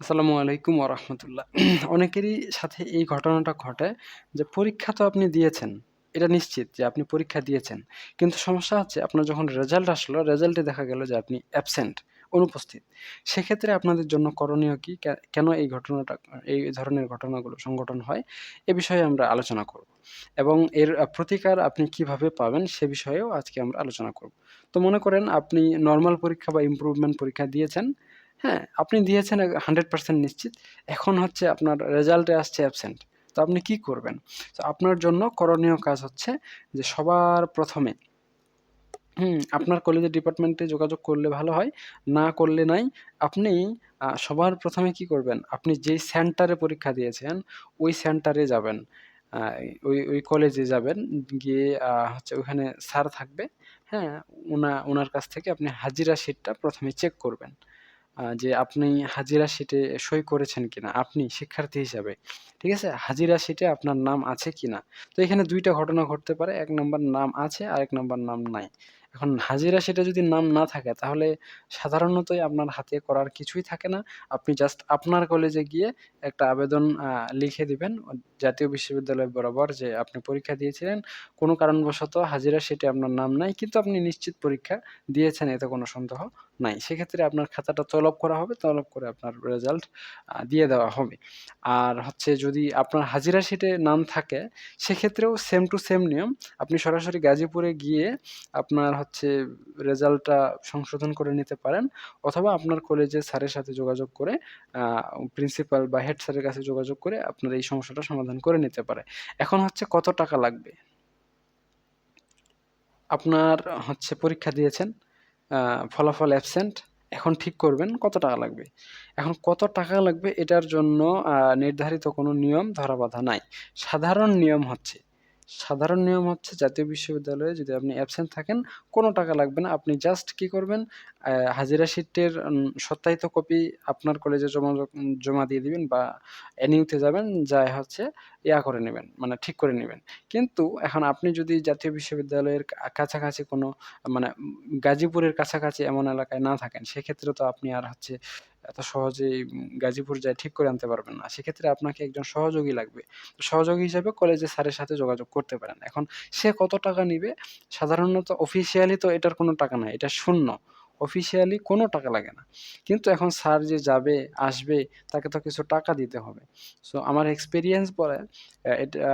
আসসালামু আলাইকুম ওরহমতুল্লাহ অনেকেরই সাথে এই ঘটনাটা ঘটে যে পরীক্ষা তো আপনি দিয়েছেন, এটা নিশ্চিত যে আপনি পরীক্ষা দিয়েছেন। কিন্তু সমস্যা হচ্ছে আপনার যখন রেজাল্ট আসলো রেজাল্টে দেখা গেল যে আপনি অ্যাবসেন্ট অনুপস্থিত। সেক্ষেত্রে আপনাদের জন্য করণীয় কি? কেন এই ঘটনাটা, এই ধরনের ঘটনাগুলো সংগঠন হয়? এ বিষয়ে আমরা আলোচনা করব। এবং এর প্রতিকার আপনি কীভাবে পাবেন সে বিষয়েও আজকে আমরা আলোচনা করব। তো মনে করেন আপনি নর্মাল পরীক্ষা বা ইমপ্রুভমেন্ট পরীক্ষা দিয়েছেন হ্যাঁ, আপনি দিয়েছেন এ 100% নিশ্চিত। এখন হচ্ছে আপনার রেজাল্টে আসছে অ্যাবসেন্ট। তো আপনি কি করবেন? তো আপনার জন্য করণীয় কাজ হচ্ছে যে সবার প্রথমে হুম, আপনার কলেজের ডিপার্টমেন্টে যোগাযোগ করলে ভালো হয়। না করলে নাই। আপনি সবার ১ম এ কি করবেন? আপনি যেই সেন্টারে পরীক্ষা দিয়েছেন, ওই সেন্টারে যাবেন। ওই ওই কলেজে যাবেন। গিয়ে হচ্ছে ওখানে স্যার থাকবে। হ্যাঁ? ওনা ওনার কাছ থেকে আপনি হাজিরা শিটটা প্রথমে চেক করবেন। যে আপনি হাজিরা সিটে সই করেছেন কিনা, আপনি শিক্ষার্থী হিসাবে। ঠিক আছে? হাজিরা সিটে আপনার নাম আছে কিনা? তো এখানে দুইটা ঘটনা ঘটতে পারে। এক নাম্বার নাম আছে, আর এক নাম্বার নাম নাই। এখন হাজিরা শিটে যদি নাম না থাকে তাহলে সাধারণতই আপনার হাতে করার কিছুই থাকে না। আপনি জাস্ট আপনার কলেজে গিয়ে একটা আবেদন লিখে দিবেন জাতীয় বিশ্ববিদ্যালয় বরাবর যে আপনি পরীক্ষা দিয়েছিলেন। কোনো কারণবশত হাজিরা শিটে আপনার নাম নাই কিন্তু আপনি নিশ্চিত পরীক্ষা দিয়েছেন এতে কোনো সন্দেহ নাই। সেক্ষেত্রে আপনার খাতাটা তলব করা হবে। তলব করে আপনার রেজাল্ট দিয়ে দেওয়া হবে। আর হচ্ছে যদি আপনার হাজিরা শিটে নাম থাকে, সেক্ষেত্রেও সেম টু সেম নিয়ম। আপনি সরাসরি গাজীপুরে গিয়ে আপনার হচ্ছে রেজাল্টটা সংশোধন করে নিতে পারেন। অথবা আপনার কলেজের স্যারের সাথে যোগাযোগ করে প্রিন্সিপাল বা হেড স্যারের কাছে যোগাযোগ করে আপনার এই সমস্যাটা সমাধান করে নিতে পারে। এখন হচ্ছে কত টাকা লাগবে? আপনার হচ্ছে পরীক্ষা দিয়েছেন, ফলাফল অ্যাবসেন্ট। এখন ঠিক করবেন কত টাকা লাগবে। এখন কত টাকা লাগবে এটার জন্য নির্ধারিত কোনো নিয়ম ধরা-বাঁধা নাই। সাধারণ নিয়ম হচ্ছে সাধারণ নিয়ম হচ্ছে জাতীয় বিশ্ববিদ্যালয়ে যদি আপনি অ্যাবসেন্ট থাকেন, কোনো টাকা লাগবে না। আপনি জাস্ট কি করবেন, হাজিরা শিটের সত্যায়িত কপি আপনার কলেজে জমা জমা দিয়ে দিবেন বা এনইউতে যাবেন, যায়ে হচ্ছে ইয়া করে নেবেন মানে ঠিক করে নেবেন কিন্তু এখন আপনি যদি জাতীয় বিশ্ববিদ্যালয়ের কাছাকাছি কোনো মানে গাজীপুরের কাছাকাছি এমন এলাকায় না থাকেন, সেক্ষেত্রে তো আপনি আর হচ্ছে এত সহজেই গাজীপুর যায় ঠিক করে আনতে পারবেন না। সেক্ষেত্রে আপনাকে একজন সহযোগী লাগবে। সহযোগী হিসেবে কলেজের স্যারের সাথে যোগাযোগ করতে পারেন। এখন সে কত টাকা নিবে? সাধারণত অফিসিয়ালি তো এটার কোনো টাকা নাই। এটা শূন্য। অফিসিয়ালি কোনো টাকা লাগে না। কিন্তু এখন স্যার যে যাবে, আসবে তাকে তো কিছু টাকা দিতে হবে। সো আমার এক্সপেরিয়েন্স বলে এটা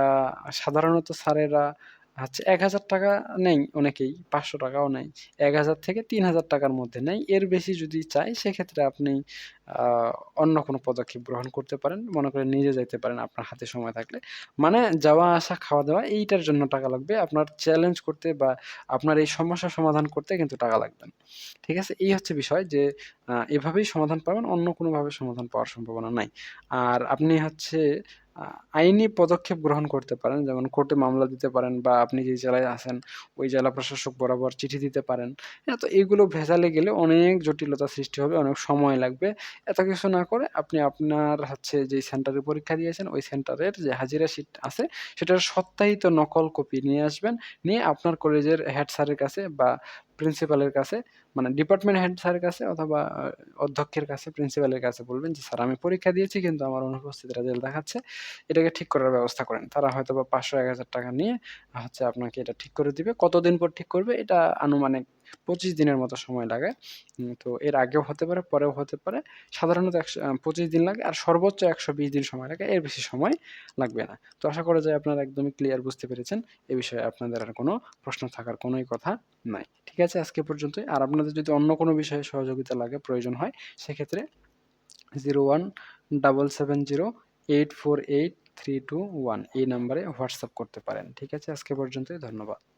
সাধারণত স্যারেরা হচ্ছে ৳১,০০০ নেয় অনেকেই, ৳৫০০ টাকাও নেয়। এক হাজার থেকে ৳৩,০০০ টাকার মধ্যে নেই এর বেশি যদি চাই সেক্ষেত্রে আপনি অন্য কোনো পদক্ষেপ গ্রহণ করতে পারেন। মনে করেন নিজে যাইতে পারেন আপনার হাতে সময় থাকলে। মানে যাওয়া, আসা, খাওয়া-দাওয়া এইটার জন্য টাকা লাগবে। আপনার চ্যালেঞ্জ করতে বা আপনার এই সমস্যার সমাধান করতে কিন্তু টাকা লাগবে। ঠিক আছে? এই হচ্ছে বিষয় যে এভাবেই সমাধান পাবেন। অন্য কোনোভাবে সমাধান পাওয়ার সম্ভাবনা নাই। আর আপনি হচ্ছে আইনি পদক্ষেপ গ্রহণ করতে পারেন। যেমন কোর্টে মামলা দিতে পারেন বা আপনি যে জেলায় আছেন ওই জেলা প্রশাসক বরাবর চিঠি দিতে পারেন। হ্যাঁ? তো এগুলো ভেজালে গেলে অনেক জটিলতার সৃষ্টি হবে, অনেক সময় লাগবে। এত কিছু না করে আপনি আপনার হচ্ছে যে সেন্টারে পরীক্ষা দিয়েছেন ওই সেন্টারের যে হাজিরা শিট আছে সেটার সত্যায়িত নকল কপি নিয়ে আসবেন। নিয়ে আপনার কলেজের হেড স্যারের কাছে বা প্রিন্সিপালের কাছে মানে ডিপার্টমেন্ট হেড স্যারের কাছে অথবা অধ্যক্ষের কাছে, প্রিন্সিপালের কাছে বলবেন যে, "স্যার আমি পরীক্ষা দিয়েছি কিন্তু আমার অনুপস্থিত রেজাল্ট দেখাচ্ছে। এটাকে ঠিক করার ব্যবস্থা করেন।" তারা হয়তোবা ৳৫০০-১,০০০ নিয়ে হচ্ছে আপনাকে এটা ঠিক করে দিবে। কতদিন পর ঠিক করবে এটা আনুমানিক ২৫ দিনের মতো সময় লাগে। তো এর আগেও হতে পারে, পরেও হতে পারে। সাধারণত একশো পঁচিশ দিন লাগে আর সর্বোচ্চ ১২০ দিন সময় লাগে। এর বেশি সময় লাগবে না। তো আশা করা যায় আপনারা একদমই ক্লিয়ার বুঝতে পেরেছেন। এ বিষয়ে আপনাদের আর কোনো প্রশ্ন থাকার কোনোই কথা নাই। ঠিক আছে? আজকে পর্যন্তই। আর আপনাদের যদি অন্য কোনো বিষয়ে সহযোগিতা লাগে, প্রয়োজন হয় সেক্ষেত্রে 0177084832 এই নাম্বারে হোয়াটসঅ্যাপ করতে পারেন। ঠিক আছে? আজকে পর্যন্তই। ধন্যবাদ।